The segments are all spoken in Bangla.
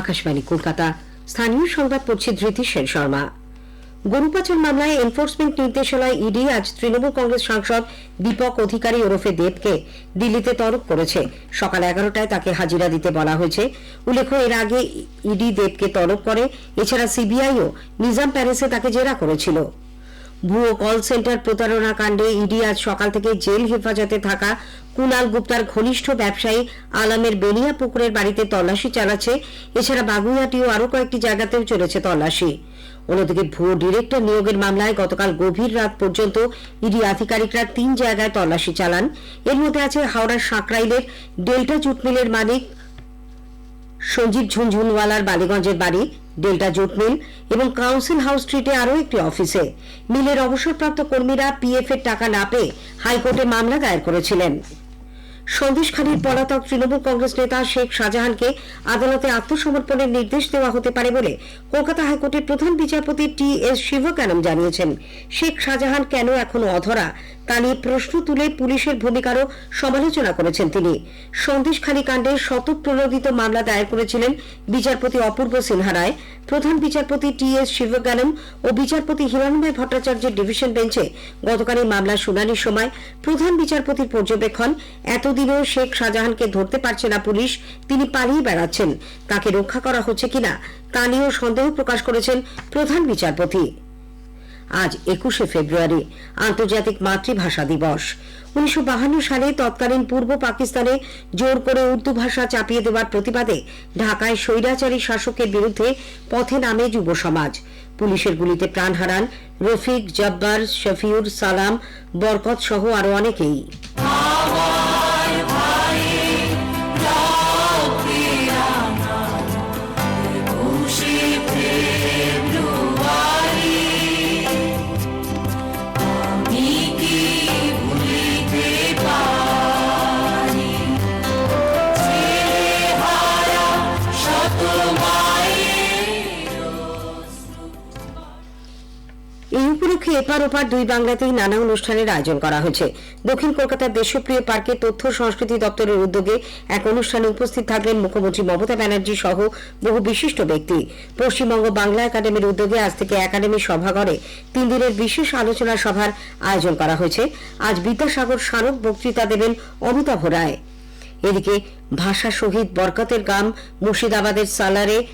আকাশবাণী, কলকাতা। স্থানীয় সংবাদ পড়ছে ধৃতি সেন শর্মা। গরু পাচার মামলায় এনফোর্সমেন্ট নির্দেশালয় ইডি আজ তৃণমূল কংগ্রেস সাংসদ দীপক অধিকারী ওরফে দেবকে দিল্লিতে তরক করেছে। সকাল এগারোটায় তাকে হাজিরা দিতে বলা হয়েছে। উল্লেখ এর আগে ইডি দেবকে তলব করে। এছাড়া সিবিআইও নিজাম প্যারেসে তাকে জেরা করেছিল। ভুয়ো কল সেন্টার প্রতারণা কাণ্ডে ইডি আজ সকাল থেকে জেল হেফাজতে থাকা কুনাল গুপ্তার ঘনিষ্ঠ ব্যবসায়ী আলামের বেনিয়া পুকুরের বাড়িতে তল্লাশি চালাচ্ছে। এছাড়া বাগুইহাটি ও আরও কয়েকটি জায়গাতেও চলেছে তল্লাশি। অন্যদিকে ভুয়ো ডিরেক্টর নিয়োগের মামলায় গতকাল গভীর রাত পর্যন্ত ইডি আধিকারিকরা তিন জায়গায় তল্লাশি চালান। এর মধ্যে আছে হাওড়ার সাঁকরাইলের ডেল্টা জুট মিলের মালিক সঞ্জীব ঝুনঝুনওয়ালার বালিগঞ্জের বাড়ি ডেল্টা জুট মিল এবং কাউন্সিল হাউস স্ট্রিটে আরও একটি অফিসে। মিলের অবসরপ্রাপ্ত কর্মীরা পিএফ এর টাকা না পেয়ে হাইকোর্টে মামলা দায়ের করেছিলেন। সন্দেশখালীর পলাতক তৃণমূল কংগ্রেস নেতা শেখ শাহজাহানকে আদালতে আত্মসমর্পণের নির্দেশ দেওয়া হতে পারে বলে কলকাতা হাইকোর্টের প্রধান বিচারপতি টি এস শিবকানম জানিয়েছেন। শেখ শাহজাহান কেন এখনও অধরা? তা নিয়ে প্রশ্ন তুলে পুলিশের ভূমিকারও সমালোচনা করেছেন তিনি। সন্দেশখালী কাণ্ডে শতপ্রণোদিত মামলা দায়ের করেছিলেন বিচারপতি অপূর্ব সিনহা রায়, প্রধান বিচারপতি টি এস শিবজ্ঞানম ও বিচারপতি হিরণময় ভট্টাচার্যের ডিভিশন বেঞ্চে গতকাল এই মামলার শুনানির সময় প্রধান বিচারপতির পর্যবেক্ষণ, এতদিনেও শেখ শাহজাহানকে ধরতে পারছে না পুলিশ, তিনি পালিয়ে বেড়াচ্ছেন। তাকে রক্ষা করা হচ্ছে কিনা তা নিয়েও সন্দেহ প্রকাশ করেছেন প্রধান বিচারপতি। আজ একুশে ফেব্রুয়ারি, আন্তর্জাতিক মাতৃভাষা দিবস। উনিশশো সালে তৎকালীন পূর্ব পাকিস্তানে জোর করে উর্দু ভাষা চাপিয়ে দেওয়ার প্রতিবাদে ঢাকায় স্বৈরাচারী শাসকের বিরুদ্ধে পথে নামে যুব সমাজ। পুলিশের গুলিতে প্রাণ হারান রফিক জব্বার, শফিউর সালাম বরকত সহ আরও অনেকেই। এই উপলক্ষে এপার ওপার দুই বাংলাতেই নানা অনুষ্ঠানের আয়োজন করা হয়েছে। দক্ষিণ কলকাতার দেশপ্রিয় পার্কে তথ্য সংস্কৃতি দপ্তরের উদ্যোগে এক অনুষ্ঠানে উপস্থিত থাকলেন মুখ্যমন্ত্রী মমতা ব্যানার্জি সহ বহু বিশিষ্ট ব্যক্তি। পশ্চিমবঙ্গ বাংলা একাডেমির উদ্যোগে আজ থেকে একাডেমি সভাঘরে তিন দিনের বিশেষ আলোচনা সভার আয়োজন করা হয়েছে। আজ বিদ্যাসাগর স্মারক বক্তৃতা দেবেন অমিতাভ রায়। এদিকে ভাষা শহীদ বরকতের গ্রাম মুর্শিদাবাদের সালারে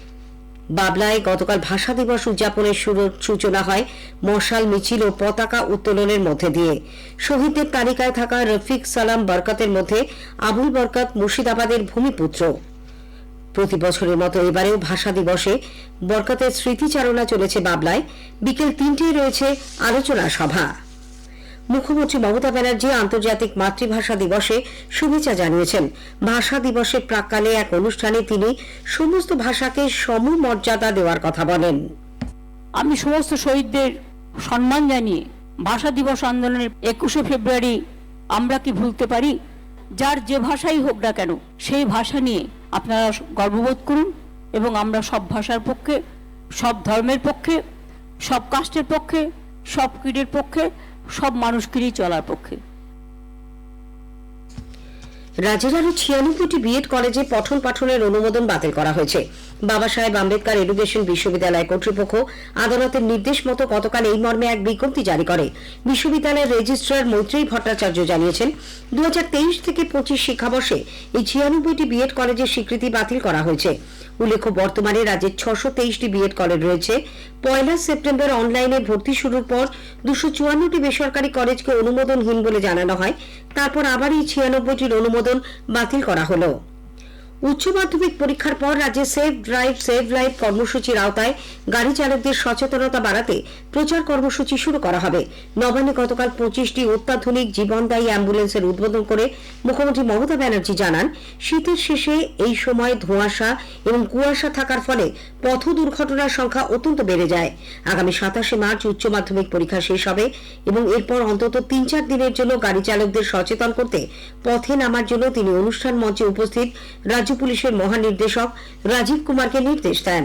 বাবলায় গতকাল ভাষা দিবস উদযাপনের সূচনা হয় মশাল, মিছিল ও পতাকা উত্তোলনের মধ্যে দিয়ে। শহীদদের তালিকায় থাকা রফিক সালাম বরকতের মধ্যে আবুল বরকত মুর্শিদাবাদের ভূমিপুত্র। প্রতি বছরের মতো এবারেও ভাষা দিবসে বরকতের স্মৃতিচারণা চলেছে বাবলায়। বিকেল তিনটেয় রয়েছে আলোচনা সভা। মুখ্যমন্ত্রী মমতা ব্যানার্জি আন্তর্জাতিক মাতৃভাষা দিবসে শুভেচ্ছা জানিয়েছেন। ভাষা দিবসের প্রাককালে এক অনুষ্ঠানে তিনি সমস্ত ভাষাকে সমমর্যাদা দেওয়ার কথা বলেন। আমি সমস্ত শহীদদের সম্মান জানিয়ে ভাষা দিবস আন্দোলনের একুশে ফেব্রুয়ারি আমরা কি ভুলতে পারি? যার যে ভাষাই হোক না কেন, সেই ভাষা নিয়ে আপনারা গর্ববোধ করুন এবং আমরা সব ভাষার পক্ষে, সব ধর্মের পক্ষে, সব কাস্টের পক্ষে, সব ক্রীড়ের পক্ষে সব মানুষকেই চলার পক্ষে। রাজ্যের আরও ছিয়ানব্বইটি বিএড কলেজে পঠন পাঠনের অনুমোদন বাতিল করা হয়েছে। বাবা সাহেব আম্বেদকর এডুকেশন বিশ্ববিদ্যালয় কর্তৃপক্ষ আদালতের নির্দেশ মতো গতকাল এই মর্মে এক বিজ্ঞপ্তি জারি করে। বিশ্ববিদ্যালয়ের রেজিস্ট্রার মৈত্রী ভট্টাচার্য জানিয়েছেন দু হাজার তেইশ থেকে পঁচিশ শিক্ষাবর্ষে এই ছিয়ানব্বইটি বিএড কলেজের স্বীকৃতি বাতিল করা হয়েছে। উল্লেখ্য, বর্তমানে রাজ্যে ছশো তেইশটি বিএড কলেজ রয়েছে। পয়লা সেপ্টেম্বর অনলাইনে ভর্তি শুরুর পর দুশো চুয়ান্নটি বেসরকারি কলেজকে অনুমোদনহীন বলে জানানো হয়। তারপর আবার এই ছিয়ানব্বইটির অনুমোদন বাতিল করা হলো। উচ্চ মাধ্যমিক পরীক্ষার পর রাজ্যে সেভ ড্রাইভ সেভ লাইফ কর্মসূচির আওতায় গাড়ি চালকদের সচেতনতা বাড়াতে প্রচার কর্মসূচি শুরু করা হবে। নবান্নে গতকাল পঁচিশটি অত্যাধুনিক জীবনদায়ী অ্যাম্বুলেন্সের উদ্বোধন করে মুখ্যমন্ত্রী মমতা ব্যানার্জি জানান, শীতের শেষে এই সময় ধোঁয়াশা এবং কুয়াশা থাকার ফলে পথ দুর্ঘটনার সংখ্যা অত্যন্ত বেড়ে যায়। আগামী সাতাশে মার্চ উচ্চ মাধ্যমিক পরীক্ষা শেষ হবে এবং এরপর অন্তত তিন চার দিনের জন্য গাড়ি চালকদের সচেতন করতে পথে নামার জন্য তিনি অনুষ্ঠান মঞ্চে উপস্থিত রাজ্য পুলিশের মহানির্দেশক রাজীব কুমারকে নির্দেশ দেন।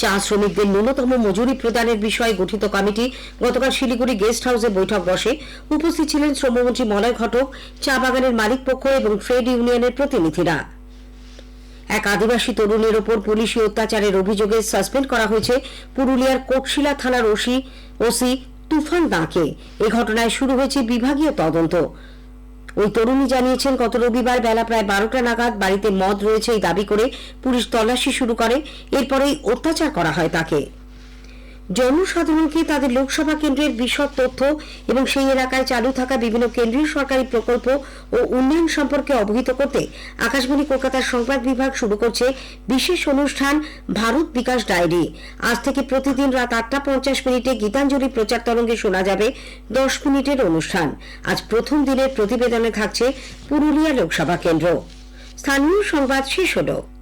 চা শ্রমিকদের ন্যূনতম মজুরি প্রদানের বিষয়ে গঠিত কমিটি গতকাল শিলিগুড়ি গেস্ট হাউসে বৈঠক বসে উপস্থিত ছিলেন শ্রমমন্ত্রী মলয় ঘটক, চা বাগানের মালিক পক্ষ এবং ট্রেড ইউনিয়নের প্রতিনিধিরা। এক আদিবাসী তরুণের ওপর পুলিশি অত্যাচারের অভিযোগে সাসপেন্ড করা হয়েছে পুরুলিয়ার কোটশিলা থানার ওসি ওসি তুফান দাঁকে। এ ঘটনায় শুরু হয়েছে বিভাগীয় তদন্ত। ওই তরুণী জানিয়েছেন, গত রবিবার বেলা প্রায় বারোটা নাগাদ বাড়িতে মদ রয়েছে এই দাবি করে পুলিশ তল্লাশি শুরু করে। এরপরেই অত্যাচার করা হয় তাকে। জনসাধারণকে তাদের লোকসভা কেন্দ্রের বিশদ তথ্য এবং সেই এলাকায় চালু থাকা বিভিন্ন কেন্দ্রীয় সরকারি প্রকল্প ও উন্নয়ন সম্পর্কে অবহিত করতে আকাশবাণী কলকাতার সংবাদ বিভাগ শুরু করছে বিশেষ অনুষ্ঠান ভারত বিকাশ ডায়েরি। আজ থেকে প্রতিদিন রাত আটটা পঞ্চাশ মিনিটে গীতাঞ্জলি প্রচার তরঙ্গে শোনা যাবে দশ মিনিটের অনুষ্ঠান। আজ প্রথম দিনের প্রতিবেদনে থাকছে পুরুলিয়া লোকসভা কেন্দ্র। স্থানীয় সংবাদ শেষ হলো।